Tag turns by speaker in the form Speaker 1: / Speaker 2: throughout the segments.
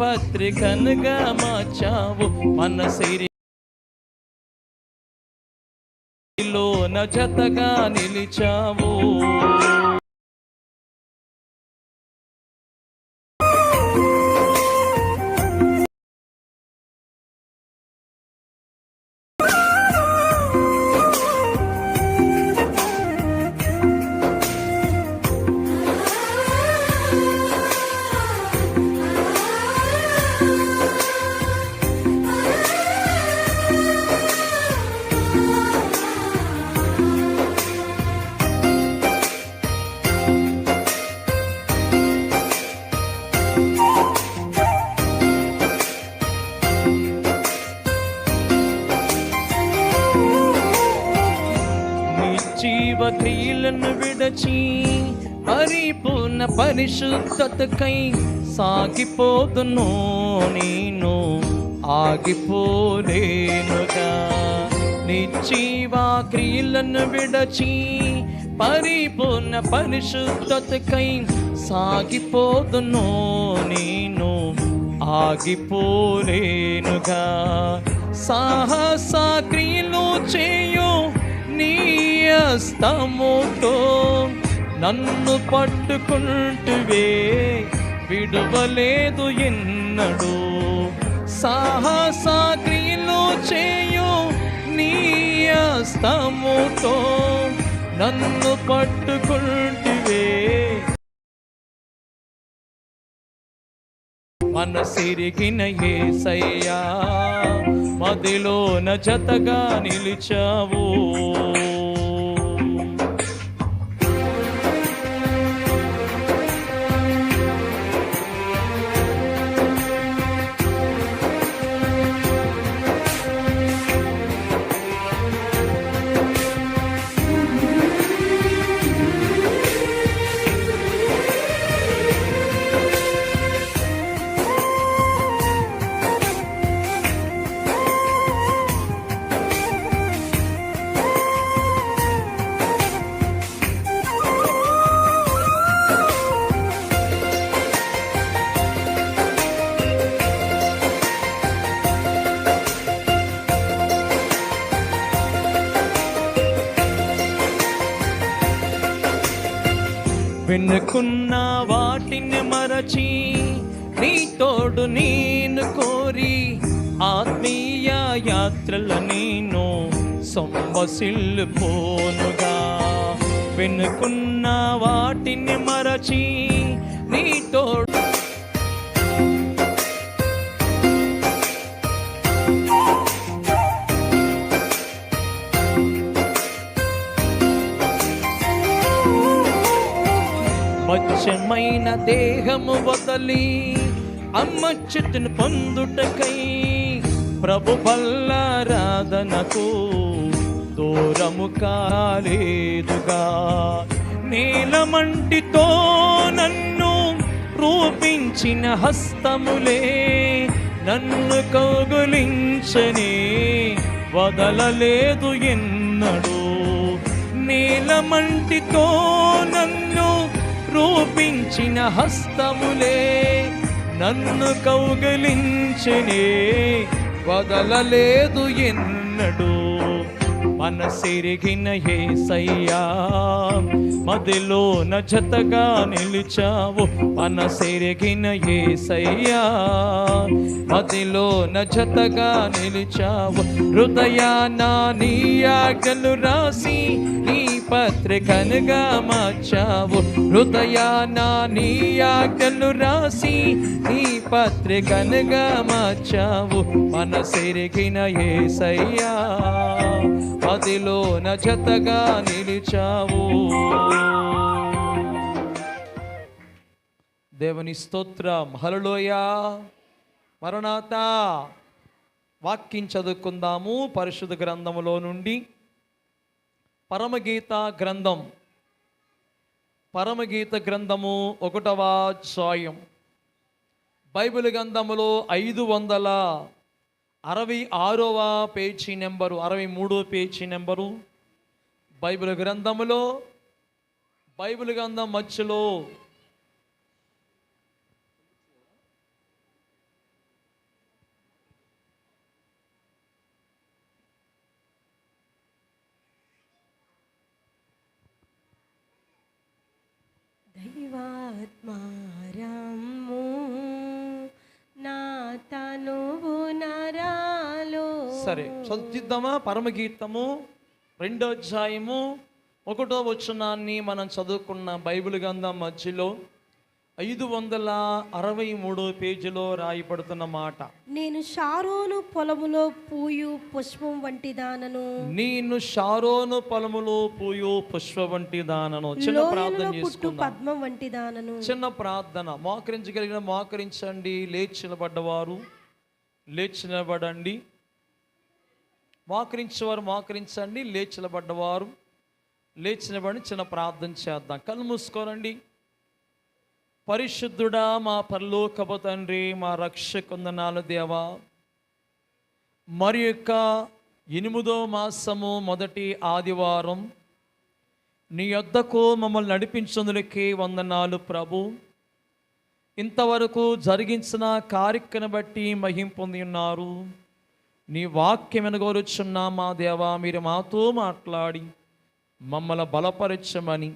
Speaker 1: పత్రికనుగా మార్చావు. మన శరీరంలో లోన నిలిచావు. జీవ విడచి పరిపూర్ణ పరిశుద్ధతకై సాగిపోతును నేను ఆగిపోలేనుగా. నీ క్రియలను విడచి పరిపూర్ణ పరిశుద్ధతకై సాగిపోతును నేను ఆగిపోలేనుగా. సాహస క్రియలు చేయు నీ చేస్తామోతో నన్ను పట్టుకుంటువే విడువలేదు ఎన్నడు. సాహస క్రియలు చేయు నీ హస్తముతో నన్ను పట్టుకుంటువే. మనసిరిగిన ఏసయ్యా మదిలోన జతగా నిలిచావు. వెనుకున్న వాటిని మరచి నీ తోడు నేను కోరి ఆత్మీయ యాత్రల నేను సొంబసిల్లు పోనుగా. వెనుకున్న వాటిని మరచి నీ తోడు మత్స్యమైన దేహము వదలి అమ్మ చెట్టును పొందుటకై ప్రభు బల్లారాధనకు దూరము కాలేదుగా. నీలమంటితో నన్ను రూపించిన హస్తములే నన్ను కౌగులించని వదలలేదు ఎన్నడూ. నీలమంటితో నన్ను రూపించిన హస్తములే నన్ను కౌగలించనే. వదలలేదు ఎన్నడూ. మనసిరిగిన ఏసయ్యా మదిలోన జతగా నిలిచావు. మనసిరిగిన ఏసయ్యా మదిలోన జతగా నిలిచావు. హృదయాన నీ ఆజ్ఞలు రాసి నీ పత్రికనుగా మార్చావు. హృదయాన నీ ఆజ్ఞలు రాసి నీ పత్రికనుగా మార్చావు. మనసిరిగిన ఏసయ్యా మదిలోన జతగా నిలిచావు. దేవుని స్తోత్రం. హలలోయ మరణాత వాక్యం చదువుకుందాము. పరిశుద్ధ గ్రంథములో నుండి పరమగీత గ్రంథం. పరమగీత గ్రంథము ఒకటవ సాయం బైబిల్ గ్రంథములో ఐదు వందల అరవై ఆరవ పేజీ నెంబరు అరవై మూడో పేజీ నెంబరు. బైబిల్ గ్రంథములో బైబిల్ గ్రంథం మధ్యలో చదువుద్దామా పరమగీతము రెండో అధ్యాయము ఒకటో వచనాన్ని మనం చదువుకున్న బైబిల్ గ్రంథం మధ్యలో ఐదు వందల అరవై మూడో పేజీలో రాయబడుతున్న మాట.
Speaker 2: నేను షారోను పొలములో పూయు పుష్పం వంటి దానను.
Speaker 1: నేను షారోను పొలములో పూయు పుష్ప వంటి దానను. చిన్న ప్రార్థన చేసుకుందాం.
Speaker 2: పద్మం వంటి దానను.
Speaker 1: చిన్న ప్రార్థన. మోకరించగలిగిన మోకరించండి. లేచి నిలబడ్డవారు. లేచి నిలబడండి. మోకరించేవారు మోకరించండి లేచి నిలబడ్డవారు లేచి నిలబడి చిన్న ప్రార్థన చేద్దాం. కళ్ళు మూసుకోనండి పరిశుద్ధుడా మా పరలోకపు తండ్రి మా రక్షకుందనాలు దేవా. మరి యొక్క ఎనిమిదో మాసము మొదటి ఆదివారం నీ యొద్దకు మమ్మల్ని నడిపించుందులకి వందనాలు ప్రభు. ఇంతవరకు జరిగించిన కార్యక్రమం బట్టి మహిం పొంది ఉన్నారు. నీ వాక్యం వినగోరుచున్నా మా దేవా? మీరు మాతో మాట్లాడి మమ్మల్ని బలపరచమని.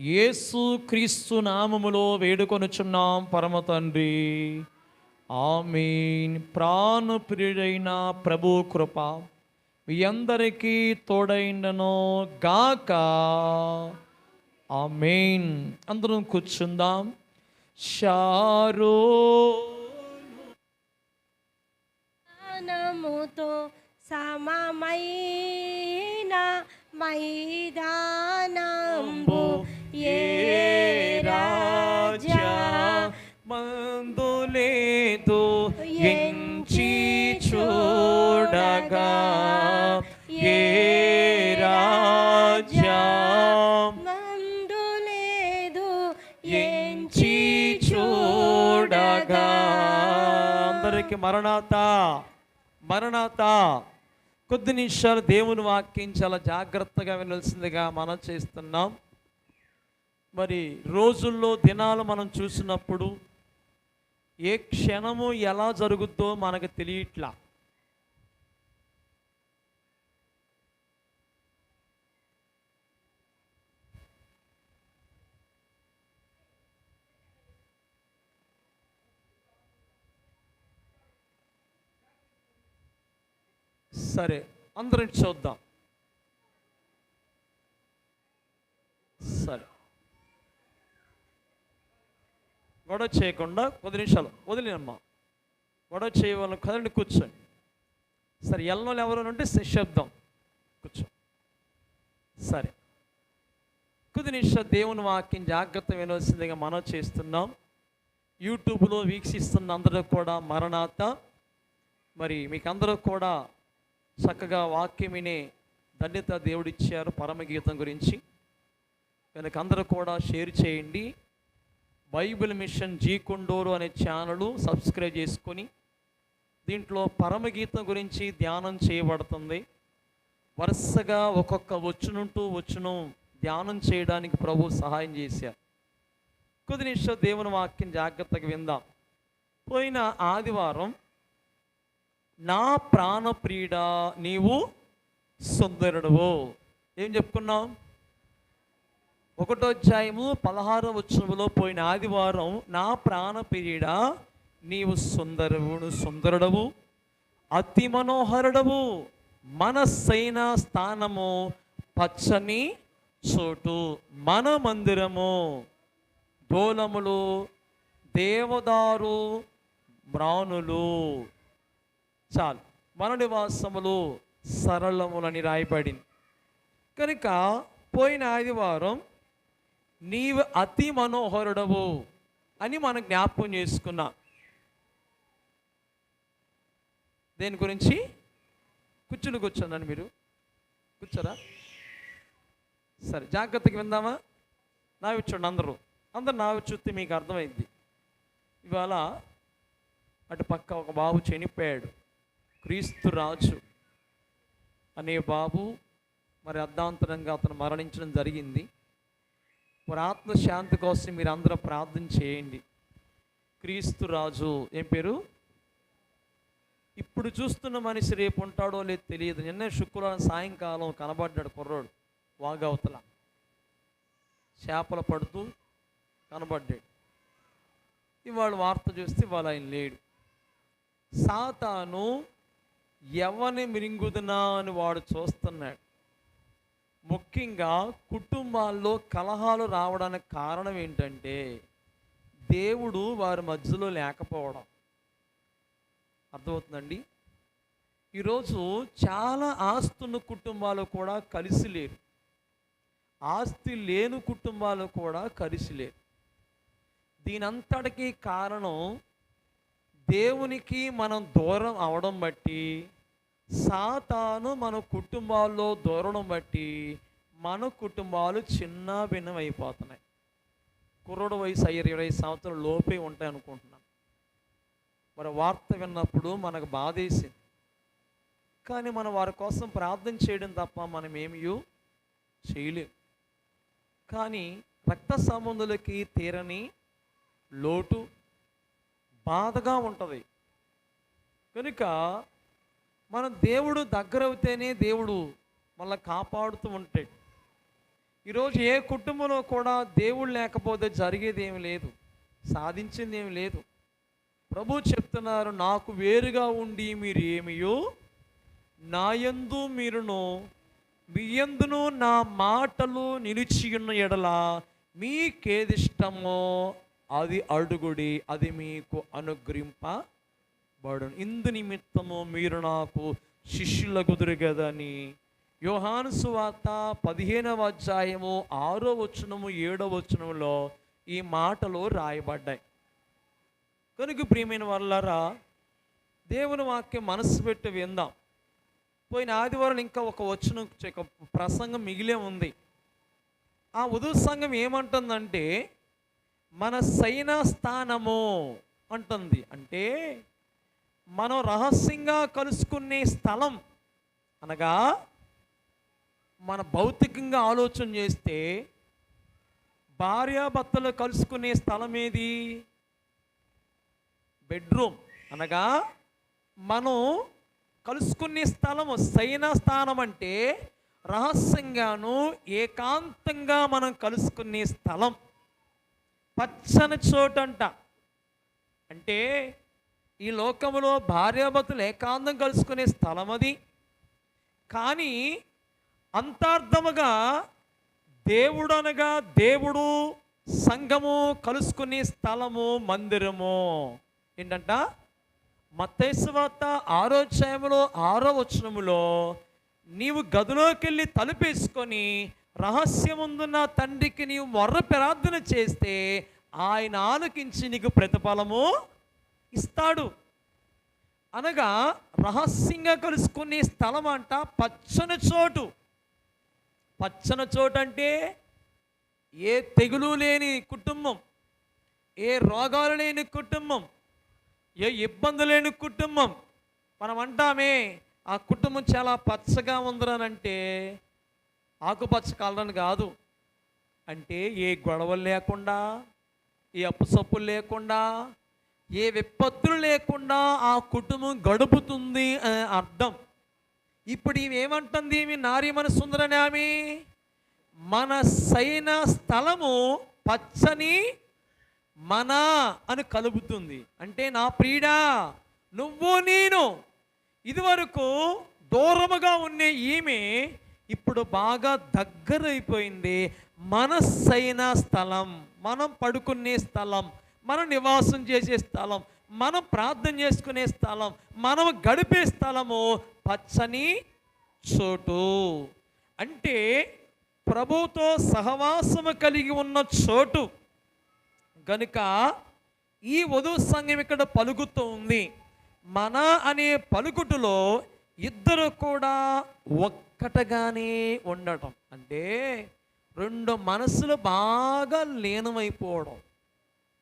Speaker 1: యేసు క్రీస్తు నామములో వేడుకొనుచున్నాం పరమ తండ్రి. ఆమెన్. ప్రాణప్రియుడైన ప్రభు కృప మీ అందరికీ తోడైండనో గాక. ఆమెన్. అందరం కూర్చుందాం. షారో
Speaker 2: జ్ఞానముతో సమమైన మైదానంబు ఏ రాజా
Speaker 1: మందులేదు ఎంచి చూడగా ఏ రాజా
Speaker 2: మందు లేదు
Speaker 1: ఎంచి చూడగా అందరికి మరణాత. మరణాత కొద్ది నిమిషాలు దేవుని వాక్యం చాలా జాగ్రత్తగా వినాల్సిందిగా మనం చేస్తున్నాం. మరి రోజుల్లో దినాలు మనం చూసినప్పుడు ఏ క్షణము ఎలా జరుగుద్దో మనకు తెలియట్లా? సరే అందరం చూద్దాం. సరే. గొడవ చేయకుండా కొద్ది నిమిషాలు వదిలేనమ్మా గొడవ చేయవాళ్ళని కదండి కూర్చోండి. సరే ఎల్లలో ఎవరు ఉంటే శబ్దం. కూర్చో. సరే. కొద్ది నిమిషం దేవుని వాక్యం జాగ్రత్త వినవలసిందిగా మనం చేస్తున్నాం. యూట్యూబ్లో వీక్షిస్తున్న అందరూ కూడా మరణాత. మరి మీకు అందరూ కూడా చక్కగా వాక్యం వినే ధన్యత దేవుడిచ్చారు పరమగీతం గురించి. కనుక అందరూ కూడా షేర్ చేయండి. బైబిల్ మిషన్ జీ కొండోరు అనే ఛానల్ సబ్స్క్రైబ్ చేసుకొని దీంట్లో పరమగీతం గురించి ధ్యానం చేయబడుతుంది. వరుసగా ఒక్కొక్క వచ్చునుంటూ వచ్చును ధ్యానం చేయడానికి ప్రభు సహాయం చేశారు. కొద్ది నిమిషం దేవుని వాక్యం జాగ్రత్తగా విందాం. పోయిన ఆదివారం నా ప్రాణప్రీడ నీవు సుందరుడువు. ఏం చెప్పుకున్నాం? ఒకటో అధ్యాయము పదహారో ఉత్సవంలో పోయిన ఆదివారం నా ప్రాణప్రీడ నీవు సుందరుడు సుందరుడవు అతి మనోహరుడవు మనస్సైన స్థానము పచ్చని చోటు మన మందిరము డోలములు దేవదారు మ్రానులు. చాలు. మన నివాసములు సరళములని రాయబడింది. కనుక పోయిన ఆదివారం నీవు అతి మనోహరుడవు అని మనం జ్ఞాపకం చేసుకున్నాం. దేని గురించి? కూర్చుని కూర్చోండి మీరు. కూర్చోరా? సరే జాగ్రత్తగా విందామా? నావి చూడండి అందరూ. అందరు నావి చూస్తే మీకు అర్థమైంది. ఇవాళ అటు పక్క ఒక బాబు చనిపోయాడు. క్రీస్తు రాజు అనే బాబు మరి అర్ధాంతరంగా అతను మరణించడం జరిగింది. మరి ఆత్మశాంతి కోసం మీరు అందరూ ప్రార్థన చేయండి. క్రీస్తు రాజు ఏం పేరు? ఇప్పుడు చూస్తున్న మనిషి రేపు ఉంటాడో లేదో తెలియదు. నిన్న శుక్రవారం సాయంకాలం కనబడ్డాడు కుర్రోడు వాగవతల. చేపలు పడుతూ కనబడ్డాడు. ఇవాళ వార్త చూస్తే ఇవాళ ఆయన లేడు. సాతాను ఎవని మిరింగుదునా అని వాడు చూస్తున్నాడు. ముఖ్యంగా కుటుంబాల్లో కలహాలు రావడానికి కారణం ఏంటంటే దేవుడు వారి మధ్యలో లేకపోవడం. అర్థమవుతుందండి? ఈరోజు చాలా ఆస్తున్న కుటుంబాలు కూడా కలిసి లేరు. ఆస్తి లేని కుటుంబాలు కూడా కలిసి లేరు. దీనంతటికీ కారణం దేవునికి మనం దూరం అవడం బట్టి సాతాను మన కుటుంబాల్లో దూరడం బట్టి మన కుటుంబాలు చిన్న భిన్నం అయిపోతున్నాయి. కుర్రోడు వయసు అయ్యారు ఇరవై సంవత్సరాలు లోపే ఉంటాయి అనుకుంటున్నాను. మరి వార్త విన్నప్పుడు మనకు బాధేసింది. కానీ మనం వారి కోసం ప్రార్థన చేయడం తప్ప మనం ఏమీ చేయలేం. కానీ రక్త సంబంధులకి తీరని లోటు బాధగా ఉంటుంది. కనుక మన దేవుడు దగ్గర అవుతేనే దేవుడు మళ్ళీ కాపాడుతూ ఉంటాడు. ఈరోజు ఏ కుటుంబంలో కూడా దేవుడు లేకపోతే జరిగేది ఏమి లేదు. సాధించింది ఏమి లేదు. ప్రభు చెప్తున్నారు నాకు వేరుగా ఉండి మీరు ఏమియో నాయందు మీరును మీయందును నా మాటలు నిలిచి ఉన్న ఎడల మీకేదిష్టమో అది అడుగుడి అది మీకు అనుగ్రహింపబడును. ఇందు నిమిత్తము మీరు నాకు శిష్యుల కుదురు కదని యోహాను సువార్త పదిహేనవ అధ్యాయము ఆరో వచనము ఏడో వచనంలో ఈ మాటలు రాయబడ్డాయి. కనుక ప్రియమైన వల్లరా దేవుని వాక్యం మనసు పెట్టి విందాం. పోయిన ఆదివారం ఇంకా ఒక వచ్చిన ప్రసంగం మిగిలే ఉంది. ఆ ఉదయ సంఘం ఏమంటుందంటే మన సైన స్థానము అంటుంది. అంటే మనం రహస్యంగా కలుసుకునే స్థలం అనగా మన భౌతికంగా ఆలోచన చేస్తే భార్యాభర్తలు కలుసుకునే స్థలం ఏది? బెడ్రూమ్ అనగా మనం కలుసుకునే స్థలము సైన స్థానం అంటే రహస్యంగాను ఏకాంతంగా మనం కలుసుకునే స్థలం. పచ్చని చోటంట. అంటే ఈ లోకములో భార్యాభర్తలు ఏకాంతం కలుసుకునే స్థలం అది. కానీ అంతార్థముగా దేవుడు అనగా దేవుడు సంఘము కలుసుకునే స్థలము మందిరము. ఏంటంట? మత్తైసువార్త ఆరో అధ్యాయములో ఆరో వచనములో నీవు గదిలోకి వెళ్ళి తలుపేసుకొని రహస్యముందున్న తండ్రికి నీవు మొర్ర ప్రార్థన చేస్తే ఆయన ఆలకించి నీకు ప్రతిఫలము ఇస్తాడు. అనగా రహస్యంగా కలుసుకునే స్థలం అంట పచ్చని చోటు. పచ్చని చోటు అంటే ఏ తెగులు లేని కుటుంబం ఏ రోగాలు లేని కుటుంబం ఏ ఇబ్బంది లేని కుటుంబం. మనం అంటామే ఆ కుటుంబం చాలా పచ్చగా ఉందరనంటే ఆకుపచ్చ కలరని కాదు. అంటే ఏ గొడవలు లేకుండా ఏ అప్పుసప్పులు లేకుండా ఏ విపత్తులు లేకుండా ఆ కుటుంబం గడుపుతుంది అనే అర్థం. ఇప్పుడు ఈమె ఏమంటుంది? ఈమె నారీమన సుందరని ఆమె మన సైన స్థలము పచ్చని మన అని కలుపుతుంది. అంటే నా ప్రియుడా నువ్వు నేను ఇదివరకు దూరముగా ఉండే ఈమె ఇప్పుడు బాగా దగ్గరైపోయింది మనస్సైన స్థలం మనం పడుకునే స్థలం మనం నివాసం చేసే స్థలం మనం ప్రార్థన చేసుకునే స్థలం మనం గడిపే స్థలము పచ్చని చోటు. అంటే ప్రభుతో సహవాసము కలిగి ఉన్న చోటు. గనుక ఈ వధువు సంఘం ఇక్కడ పలుకుతూ ఉంది. మన అనే పలుకుటులో ఇద్దరు కూడా ఒక్కటగానే ఉండటం. అంటే రెండు మనసులు బాగా లీనమైపోవడం.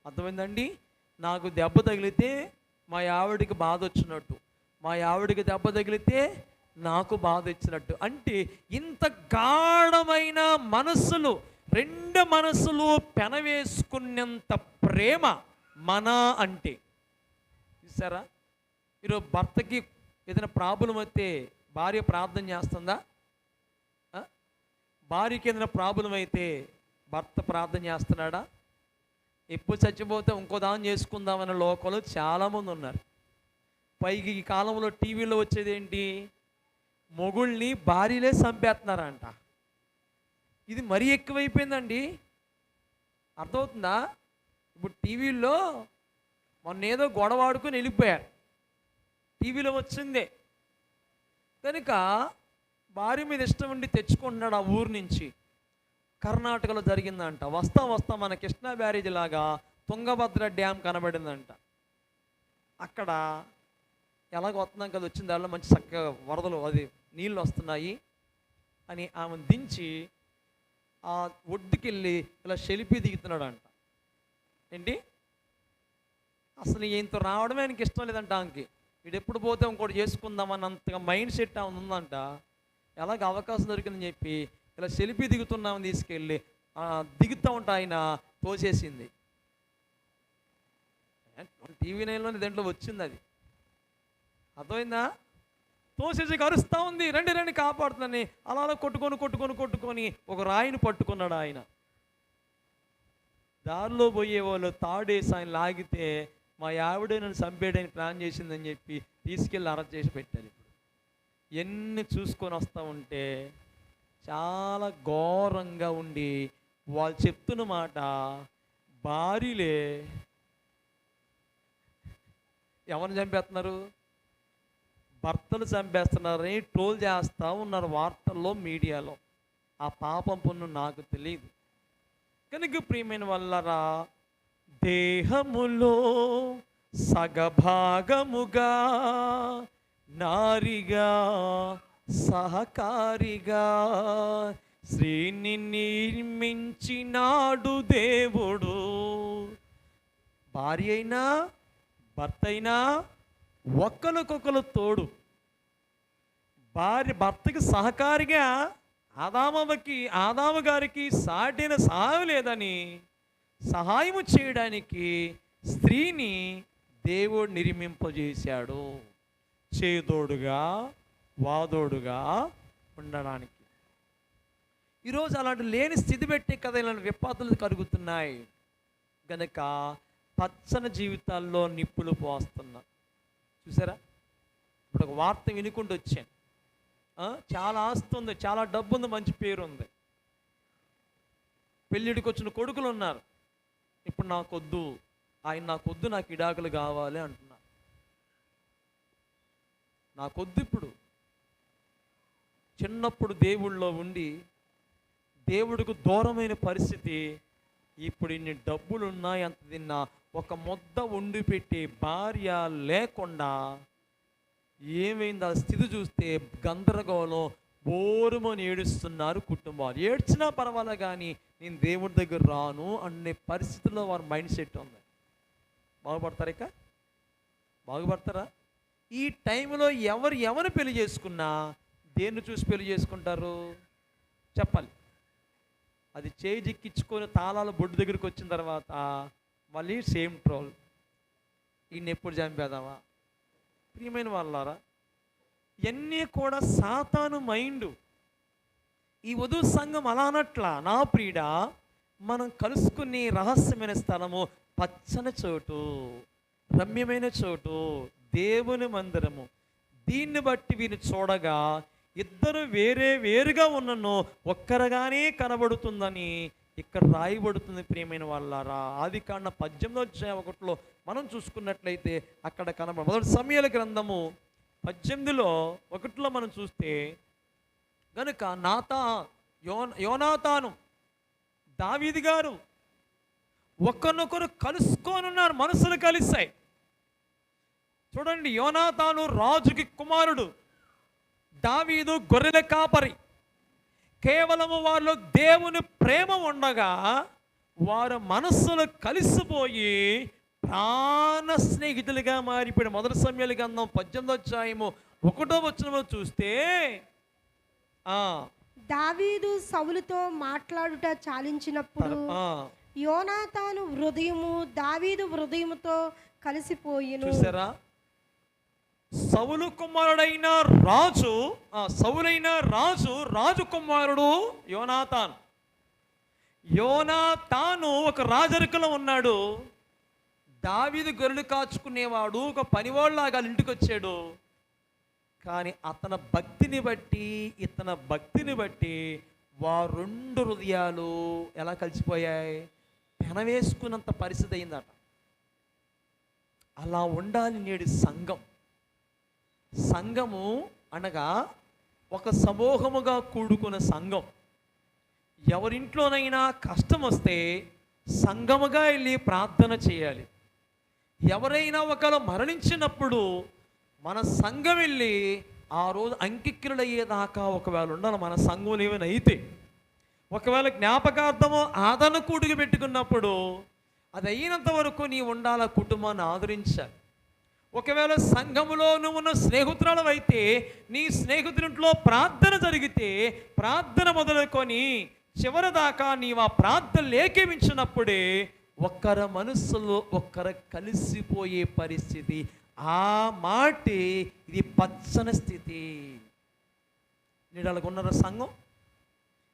Speaker 1: అర్థమైందండి? నాకు దెబ్బ తగిలితే మా ఆవిడికి బాధ వచ్చినట్టు. మా ఆవిడికి దెబ్బ తగిలితే నాకు బాధ ఇచ్చినట్టు. అంటే ఇంత గాఢమైన మనసులు రెండు మనసులు పెనవేసుకున్నంత ప్రేమ మన అంటే. చూసారా? మీరు భర్తకి ఏదైనా ప్రాబ్లం అయితే భార్య ప్రార్థన చేస్తుందా? భార్యకి ఏదైనా ప్రాబ్లం అయితే భర్త ప్రార్థన చేస్తున్నాడా? ఎప్పుడు చచ్చిపోతే ఇంకో దానం చేసుకుందామనే లోకంలో చాలామంది ఉన్నారు. పైకి ఈ కాలంలో టీవీలో వచ్చేది ఏంటి? మొగుళ్ళని భార్యలే చంపేస్తున్నారంట. ఇది మరీ ఎక్కువైపోయిందండి. అర్థమవుతుందా? ఇప్పుడు టీవీల్లో మొన్న ఏదో గొడవ ఆడుకొని వెళ్ళిపోయారు. టీవీలో వచ్చిందే. కనుక భార్య మీద ఇష్టం ఉండి తెచ్చుకుంటున్నాడు ఆ ఊరు నుంచి. కర్ణాటకలో జరిగిందంట. వస్తా వస్తా మన కృష్ణా బ్యారేజ్ లాగా తుంగభద్ర డ్యామ్ కనబడిందంట. అక్కడ ఎలాగ వస్తున్నాం కదా వచ్చిన దానిలో మంచి చక్కగా వరదలు అది నీళ్ళు వస్తున్నాయి అని ఆమె దించి ఆ ఒడ్డుకెళ్ళి ఇలా షెలిపి దిగుతున్నాడు అంట ఏంటి? అసలు ఇంత రావడమే ఆయనకి ఇష్టం లేదంట ఆమెకి. వీడు ఎప్పుడు పోతే ఇంకోటి చేసుకుందామన్నంతగా మైండ్ సెట్ ఉందంట? ఎలాగ అవకాశం దొరికిందని చెప్పి ఇలా సెల్ఫీ దిగుతున్నామని తీసుకెళ్ళి దిగుతూ ఉంటా ఆయన తోసేసింది. టీవీ నైన్లోనే దేంట్లో వచ్చింది అది అర్థమైందా? తోసేసి కరుస్తూ ఉంది. రండి రండి కాపాడుతుందని అలా అలా కొట్టుకొని కొట్టుకొని కొట్టుకొని ఒక రాయిని పట్టుకున్నాడు ఆయన. దారిలో పోయే వాళ్ళు తాడేసి ఆయన లాగితే మా ఆవిడే నన్ను చంపేయడానికి ప్లాన్ చేసిందని చెప్పి తీసుకెళ్ళి అరెస్ట్ చేసి పెట్టారు ఇప్పుడు. ఎన్ని చూసుకొని వస్తూ ఉంటే చాలా ఘోరంగా ఉండి వాళ్ళు చెప్తున్న మాట భార్యలే ఎవరిని చంపేస్తున్నారు? భర్తలు చంపేస్తున్నారని ట్రోల్ చేస్తూ ఉన్నారు వార్తల్లో మీడియాలో. ఆ పాపం పన్ను నాకు తెలియదు కనుక ప్రియమైన వల్లరా దేహములో సగభాగముగా నారిగా సహకారిగా శ్రీని నిర్మించినాడు దేవుడు. భార్య అయినా భర్త అయినా ఒక్కరికొకరు తోడు. భార్య భర్తకి సహకారిగా ఆదామకి ఆదాము గారికి సాటిన సాగు లేదని సహాయము చేయడానికి స్త్రీని దేవుడు నిర్మింపజేశాడు. చేదోడుగా వాదోడుగా ఉండడానికి. ఈరోజు అలాంటి లేని స్థితి పెట్టే కదా ఇలాంటి విపత్తులు కలుగుతున్నాయి గనక పచ్చని జీవితాల్లో నిప్పులు పోస్తున్నా. చూసారా? ఇప్పుడు ఒక వార్త వినుకుంటూ వచ్చాను. చాలా ఆస్తి ఉంది చాలా డబ్బు ఉంది మంచి పేరు ఉంది. పెళ్ళిడికి వచ్చిన కొడుకులు ఉన్నారు. ఇప్పుడు నాకొద్దు. ఆయన నాకొద్దు నాకు ఇడాకులు కావాలి అంటున్నా. నాకొద్దు ఇప్పుడు. చిన్నప్పుడు దేవుళ్ళో ఉండి దేవుడికి దూరమైన పరిస్థితి ఇప్పుడు ఇన్ని డబ్బులు ఉన్నాయి అంత తిన్నా ఒక ముద్ద వండి పెట్టే భార్య లేకుండా ఏమైంది? ఆ స్థితి చూస్తే గందరగోళం బోరుమని ఏడుస్తున్నారు కుటుంబాలు. ఏడ్చినా పర్వాలే కానీ నేను దేవుడి దగ్గర రాను అనే పరిస్థితుల్లో వారి మైండ్ సెట్ ఉంది. బాగుపడతారా ఇక? బాగుపడతారా? ఈ టైంలో ఎవరు ఎవరు పెళ్ళి చేసుకున్నా దేన్ని చూసి పెళ్ళి చేసుకుంటారు? చెప్పాలి. అది చేయి జిక్కించుకొని తాళాల బొడ్డు దగ్గరికి వచ్చిన తర్వాత మళ్ళీ సేమ్ ట్రోల్. ఈయన ఎప్పుడు చంపేదామా ప్రియమైన వాళ్ళారా? ఇవన్నీ కూడా సాతాను మైండ్. ఈ వధు సంఘం అలా అనట్లా నా ప్రియుడ మనం కలుసుకునే రహస్యమైన స్థలము పచ్చని చోటు రమ్యమైన చోటు దేవుని మందిరము. దీన్ని బట్టి వీరిని చూడగా ఇద్దరు వేరే వేరుగా ఉన్నను ఒక్కరగానే కనబడుతుందని ఇక్కడ రాయబడుతుంది ప్రియమైన వాళ్ళారా. ఆది కాండ పద్దెనిమిదో అధ్యాయం ఒకటిలో మనం చూసుకున్నట్లయితే అక్కడ కనబడ మొదటి సమయాల గ్రంథము పద్దెనిమిదిలో ఒకటిలో మనం చూస్తే కనుక నాతా యో యోనాతాను దావీది గారు ఒకరినొకరు కలుసుకోనున్నారు మనసులు కలిసాయి చూడండి యోనాతాను రాజుకి కుమారుడు దావీదు గొర్రెల కాపరి. కేవలము వారిలో దేవుని ప్రేమ ఉండగా వారు మనస్సులు కలిసిపోయి ప్రాణ స్నేహితులుగా మారిపోయిన మొదటి సమయాల గంధం పద్దెనిమిదో అధ్యాయము ఒకటో వచనంలో చూస్తే ఆ,
Speaker 2: దావీదు సౌలుతో మాట్లాడుట చాలించినప్పుడు యోనాతాను హృదయము దావీదు హృదయముతో కలిసిపోయిను.
Speaker 1: చూసారా? సౌలు కుమారుడైన రాజు ఆ, సౌలైన రాజు రాజు కుమారుడు యోనాతాన్. యోనాతాను ఒక రాజరికలో ఉన్నాడు. దావీదు గొర్రెలు కాచుకునేవాడు ఒక పనివాళ్ళలాగా వాళ్ళ ఇంటికి వచ్చాడు. కానీ అతని భక్తిని బట్టి ఇతని భక్తిని బట్టి వారు రెండు హృదయాలు ఎలా కలిసిపోయాయి? పెనవేసుకున్నంత పరిస్థితి అయిందట. అలా ఉండాలి నేడు సంఘం. సంఘము అనగా ఒక సమూహముగా కూడుకున్న సంఘం. ఎవరింట్లోనైనా కష్టం వస్తే సంఘముగా వెళ్ళి ప్రార్థన చేయాలి. ఎవరైనా ఒకరు మరణించినప్పుడు మన సంఘం వెళ్ళి ఆ రోజు అంకిక్రులయ్యేదాకా ఒకవేళ ఉండాలి మన సంఘం ఏమైనా అయితే. ఒకవేళ జ్ఞాపకార్థము ఆదరణ కూడికి పెట్టుకున్నప్పుడు అది అయినంత వరకు నీ ఉండాల కుటుంబాన్ని ఆదరించాలి. ఒకవేళ సంఘములో నువ్వు ఉన్న స్నేహితురాలు అయితే నీ స్నేహితుడింట్లో ప్రార్థన జరిగితే ప్రార్థన మొదలుకొని చివరి దాకా నీవు ఆ ప్రార్థన లేఖించినప్పుడే ఒక్కర మనసులో ఒక్కరు కలిసిపోయే పరిస్థితి. ఆ మాటే ఇది పచ్చని స్థితి. నేను అలాగ ఉన్న సంఘం?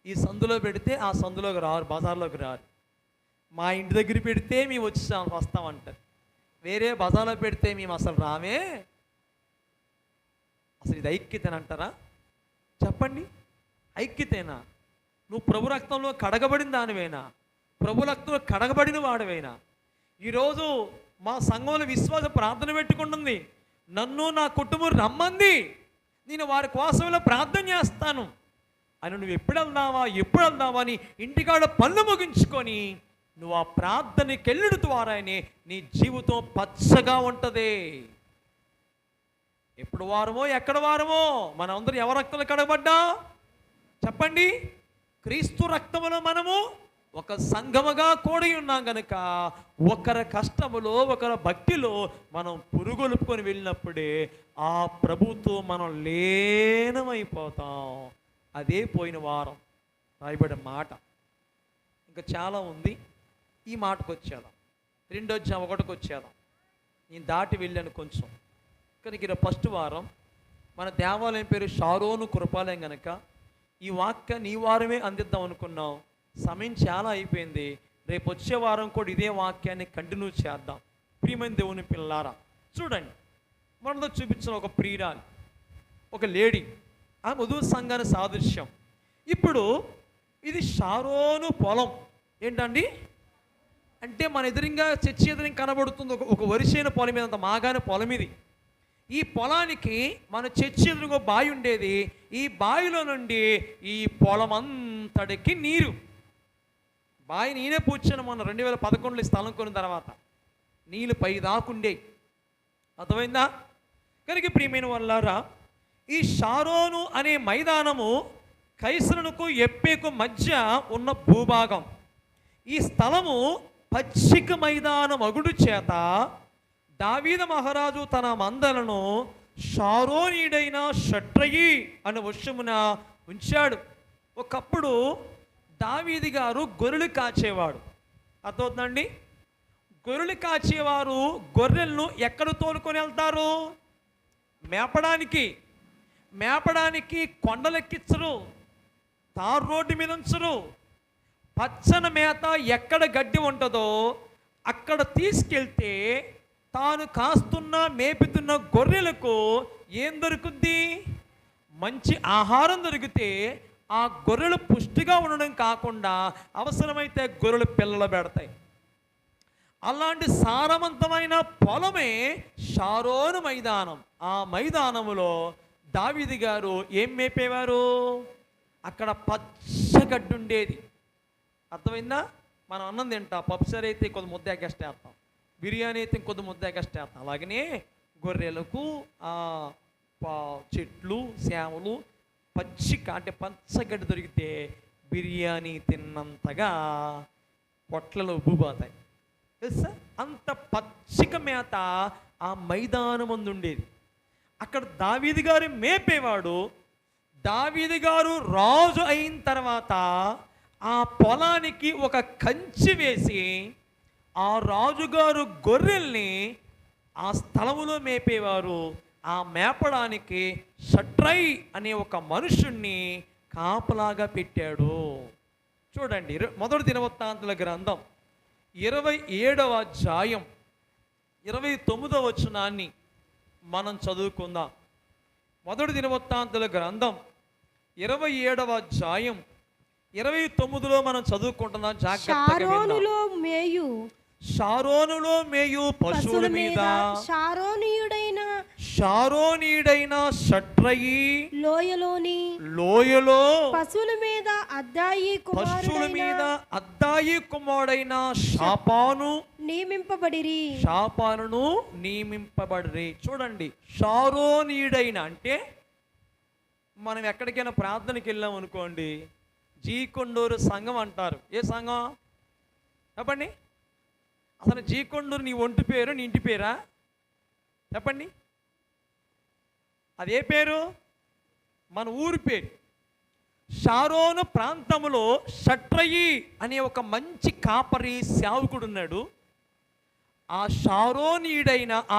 Speaker 1: ఈ సందులో పెడితే ఆ సందులోకి రారు బజార్లోకి రారు. మా ఇంటి దగ్గర పెడితే మేము వచ్చి వస్తామంటారు వేరే బజార్లో పెడితే మేము అసలు రామే? అసలు ఇది ఐక్యతనంటారా చెప్పండి. ఐక్యతేనా? నువ్వు ప్రభు రక్తంలో కడగబడిన దానివేనా? ప్రభు కడగబడిన వాడివేనా. ఈరోజు మా సంఘంలో విశ్వాస ప్రార్థన పెట్టుకుంటుంది. నన్ను నా కుటుంబం రమ్మంది. నేను వారి కోసంలో ప్రార్థన చేస్తాను. అని నువ్వు ఎప్పుడు వెళ్దావా ఎప్పుడు వెళ్దావా అని ఇంటికాడ పనులు ముగించుకొని నువ్వు ఆ ప్రార్థనకి వెళ్ళడు ద్వారానే నీ జీవితం పచ్చగా ఉంటుంది. ఎప్పుడు వారమో ఎక్కడ వారమో మన ఎవరి రక్తంలో కడగబడ్డా? చెప్పండి. క్రీస్తు రక్తములో మనము ఒక సంఘముగా కూడి ఉన్నాం గనుక ఒకరి కష్టములో ఒకరి భక్తిలో మనం పురుగొలుపుకొని వెళ్ళినప్పుడే ఆ ప్రభుతో మనం లీనమైపోతాం. అదే పోయిన వారం. రాయబడిన మాట. ఇంకా చాలా ఉంది. ఈ మాటకు వచ్చేదాం రెండో అధ్యాయం ఒకటికి వచ్చేదాం నేను దాటి వెళ్ళాను కొంచెం. కానీ ఇక్కడ ఫస్ట్ వారం. మన దేవాలయం పేరు షారోను కృపాలయం కనుక ఈ వాక్య నీ వారమే అందిద్దాం అనుకున్నాం. సమయం చాలా అయిపోయింది. రేపు వచ్చే వారం కూడా ఇదే వాక్యాన్ని కంటిన్యూ చేద్దాం. ప్రియమైన దేవుని పిల్లారా చూడండి. మనలో చూపించిన ఒక ప్రియురాలు ఒక లేడీ. ఆ వధువు సంఘాన్ని సాదృశ్యం. ఇప్పుడు ఇది షారోను పొలం. ఏంటండి? అంటే మన ఎదురింగా చర్చి ఎదురుగా కనబడుతుంది ఒక ఒక వరిసైన పొలం మీద అంత మాగానే పొలం ఇది. ఈ పొలానికి మన చర్చి ఎదురుగా బావి ఉండేది. ఈ బావిలో నుండి ఈ పొలం అంతటికి నీరు. బావి నేనే పూడ్చాను మొన్న రెండు వేల పదకొండులో స్థలం కొన్న తర్వాత. నీళ్ళు పై దాకుండే అర్థమైందా? కనుక ప్రియమైన వల్లారా ఈ షారోను అనే మైదానము కైసరునకు ఎప్పేకు మధ్య ఉన్న భూభాగం. ఈ స్థలము పచ్చిక మైదానం అగుడు చేత దావీద మహారాజు తన మందలను షారోనీడైన షట్రయి అనే వర్షమున ఉంచాడు. ఒకప్పుడు దావీది గారు గొర్రెలు కాచేవాడు. అర్థమవుతుందండి? గొర్రెలు కాచేవారు గొర్రెలను ఎక్కడ తోలుకొని వెళ్తారు? మేపడానికి. మేపడానికి కొండలెక్కించరు. తారు రోడ్డు మీద ఉంచరు. పచ్చని మేత ఎక్కడ గడ్డి ఉంటుందో అక్కడ తీసుకెళ్తే తాను కాస్తున్న మేపుతున్న గొర్రెలకు ఏం దొరుకుద్ది? మంచి ఆహారం దొరికితే ఆ గొర్రెలు పుష్టిగా ఉండడం కాకుండా అవసరమైతే గొర్రెలు పిల్లలు పెడతాయి. అలాంటి సారవంతమైన పొలమే షారోను మైదానం. ఆ మైదానములో దావిది గారు ఏం మేపేవారు? అక్కడ పచ్చగడ్డి ఉండేది. అర్థమైందా? మనం అన్నం తింటా పప్పుసారి అయితే కొద్ది ముద్ద ఎగస్టేస్తాం బిర్యానీ అయితే కొద్ది ముద్ద ఎగస్టేస్తాం అలాగనే గొర్రెలకు చెట్లు సేవలు పచ్చిక అంటే పచ్చగడ్డి దొరికితే బిర్యానీ తిన్నంతగా పొట్లలో ఉబ్బుపోతాయి తెలుసా? అంత పచ్చిక మేత ఆ మైదానం ముందు ఉండేది అక్కడ దావీది గారు మేపేవాడు. దావీది గారు రాజు అయిన తర్వాత ఆ పొలానికి ఒక కంచి వేసి ఆ రాజుగారు గొర్రెల్ని ఆ స్థలములో మేపేవారు. ఆ మేపడానికి షట్రై అనే ఒక మనుషుణ్ణి కాపలాగా పెట్టాడు. చూడండి మొదటి దినవృత్తాంతుల గ్రంథం ఇరవై ఏడవ అధ్యాయం ఇరవై తొమ్మిదో వచనాన్ని మనం చదువుకుందాం. మొదటి దినవృత్తాంతుల గ్రంథం ఇరవై ఏడవ అధ్యాయం ఇరవై తొమ్మిదిలో మనం చదువుకుంటున్నాం జాగ్రత్తగా.
Speaker 2: షారోనులో మేయు
Speaker 1: షారోనులో మేయు పశువుల మీద. షారోనీడైన షట్రయి
Speaker 2: లోయలోని
Speaker 1: లోయలో
Speaker 2: పశువుల మీద అద్దాయి
Speaker 1: పశువుల మీద అద్దాయి కుమారుడైన శాపాను
Speaker 2: నియమింపబడిరి.
Speaker 1: శాపాలను నియమింపబడి చూడండి షారోనీడైన అంటే మనం ఎక్కడికైనా ప్రార్థనకి వెళ్ళాం అనుకోండి జీకొండూరు సంఘం అంటారు. ఏ సంఘం? చెప్పండి. అసలు జీకొండూరు నీ ఒంటి పేరు నీ ఇంటి పేరా? చెప్పండి. అదే పేరు? మన ఊరి పేరు. షారోను ప్రాంతంలో షట్రయి అనే ఒక మంచి కాపరి సేవకుడు ఉన్నాడు ఆ షారోనీయుడైన ఆ